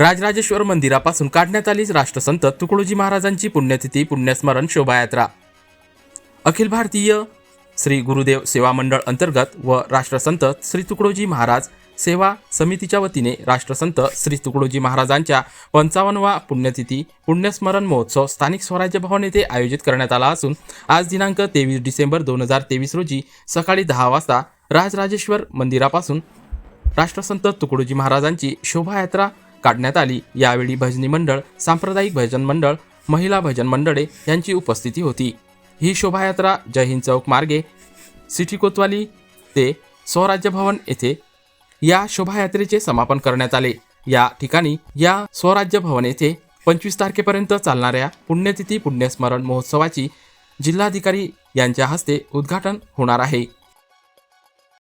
राजराजेश्वर मंदिरापासून काढण्यात आली राष्ट्रसंत तुकडोजी महाराजांची पुण्यतिथी पुण्यस्मरण शोभायात्रा. अखिल भारतीय श्री गुरुदेव सेवा मंडळ अंतर्गत व राष्ट्रसंत श्री तुकडोजी महाराज सेवा समितीच्या वतीने राष्ट्रसंत श्री तुकडोजी महाराजांच्या पंचावन्नवा पुण्यतिथी पुण्यस्मरण महोत्सव स्थानिक स्वराज्य भवन येथे आयोजित करण्यात आला असून आज दिनांक तेवीस डिसेंबर दोन हजार तेवीस रोजी सकाळी दहा वाजता राजराजेश्वर मंदिरापासून राष्ट्रसंत तुकडोजी महाराजांची शोभायात्रा काढण्यात आली. यावेळी भजनी मंडळ सांप्रदायिक भजन मंडळ महिला भजन मंडळे यांची उपस्थिती होती. ही शोभायात्रा जय हिंद चौक मार्गे सिटी कोतवाली ते स्वराज्य भवन येथे या शोभायात्रेचे समापन करण्यात आले. या ठिकाणी या स्वराज्य भवन येथे पंचवीस तारखेपर्यंत चालणाऱ्या पुण्यतिथी पुण्यस्मरण महोत्सवाची जिल्हाधिकारी यांच्या हस्ते उद्घाटन होणार आहे.